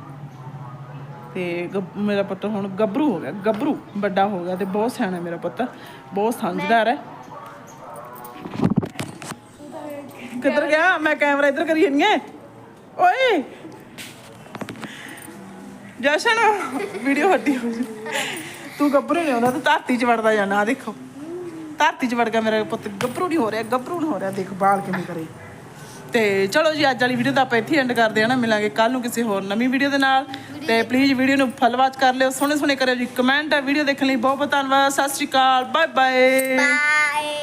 ਤੇ ਮੇਰਾ ਪੁੱਤ ਹੁਣ ਗੱਭਰੂ ਹੋ ਗਿਆ, ਗੱਭਰੂ, ਵੱਡਾ ਹੋ ਗਿਆ ਤੇ ਬਹੁਤ ਸਿਆਣਾ ਮੇਰਾ ਪੁੱਤ। ਬਹੁਤ ਸਮਝਦਾਰ ਹੈ। ਕਿੱਧਰ ਗਿਆ? ਮੈਂ ਕੈਮਰਾ ਇੱਧਰ ਕਰੀ ਜਾਨੀ ਐ ਓਏ! ਜਸ਼ਨ ਵੀਡੀਓ ਹੱਡੀ ਹੋ ਗਈ ਤੂੰ ਗੱਭਰੂ ਨਹੀਂ ਆਉਂਦਾ ਤੂੰ ਧਰਤੀ 'ਚ ਵੜਦਾ ਜਾਣਾ ਆ ਦੇਖੋ। ਧਰਤੀ 'ਚ ਵੜ ਗਿਆ ਮੇਰਾ ਪੁੱਤ, ਗੱਭਰੂ ਨਹੀਂ ਹੋ ਰਿਹਾ, ਗੱਭਰੂ ਨਹੀਂ ਹੋ ਰਿਹਾ, ਦੇਖ ਬਾਲ ਕਿਵੇਂ ਕਰੇ। ਤੇ ਚਲੋ ਜੀ, ਅੱਜ ਵਾਲੀ ਵੀਡੀਓ ਤਾਂ ਆਪਾਂ ਇੱਥੇ ਐਂਡ ਕਰਦੇ ਹਾਂ ਨਾ, ਮਿਲਾਂਗੇ ਕੱਲ ਨੂੰ ਕਿਸੇ ਹੋਰ ਨਵੀਂ ਵੀਡੀਓ ਦੇ ਨਾਲ। ਤੇ ਪਲੀਜ਼ ਵੀਡੀਓ ਨੂੰ ਫੁੱਲ ਵਾਚ ਕਰ ਲਿਓ ਸੋਹਣੇ ਸੋਹਣੇ ਕਰਿਓ ਜੀ ਕਮੈਂਟ ਵੀਡੀਓ ਦੇਖਣ ਲਈ ਬਹੁਤ ਬਹੁਤ ਧੰਨਵਾਦ, Sat Sri Akal bye bye bye